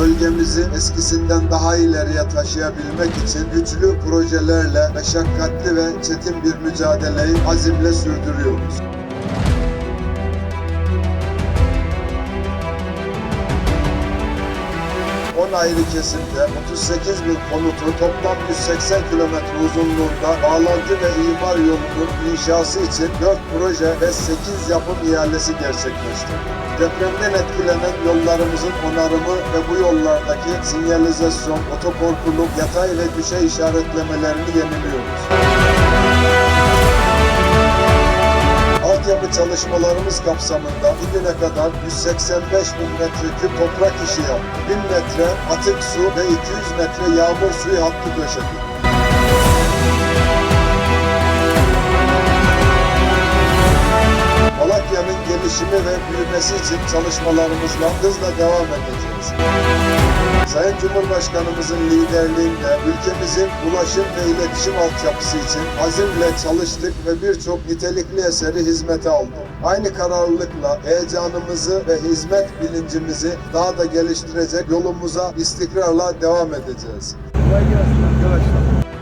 bölgemizi eskisinden daha ileriye taşıyabilmek için güçlü projelerle meşakkatli ve çetin bir mücadeleyi azimle sürdürüyoruz. 10 ayrı kesimde 38 bin konutu toplam 180 kilometre uzunluğunda bağlantı ve imar yolunun inşası için 4 proje ve 8 yapım ihalesi gerçekleştirdik. Depremden etkilenen yollarımızın onarımı ve bu yollardaki sinyalizasyon, otokorkuluk, yatay ve düşey işaretlemelerini yeniliyoruz. Altyapı çalışmalarımız kapsamında bugüne kadar 185 bin metreküp toprak işi yaptık. 1000 metre atık su ve 200 metre yağmur suyu hattı döşedik. Gelişimi ve büyümesi için çalışmalarımızla hızla devam edeceğiz. Sayın Cumhurbaşkanımızın liderliğinde ülkemizin ulaşım ve iletişim altyapısı için azimle çalıştık ve birçok nitelikli eseri hizmete aldık. Aynı kararlılıkla heyecanımızı ve hizmet bilincimizi daha da geliştirecek yolumuza istikrarla devam edeceğiz. Kolay gelsin arkadaşlar.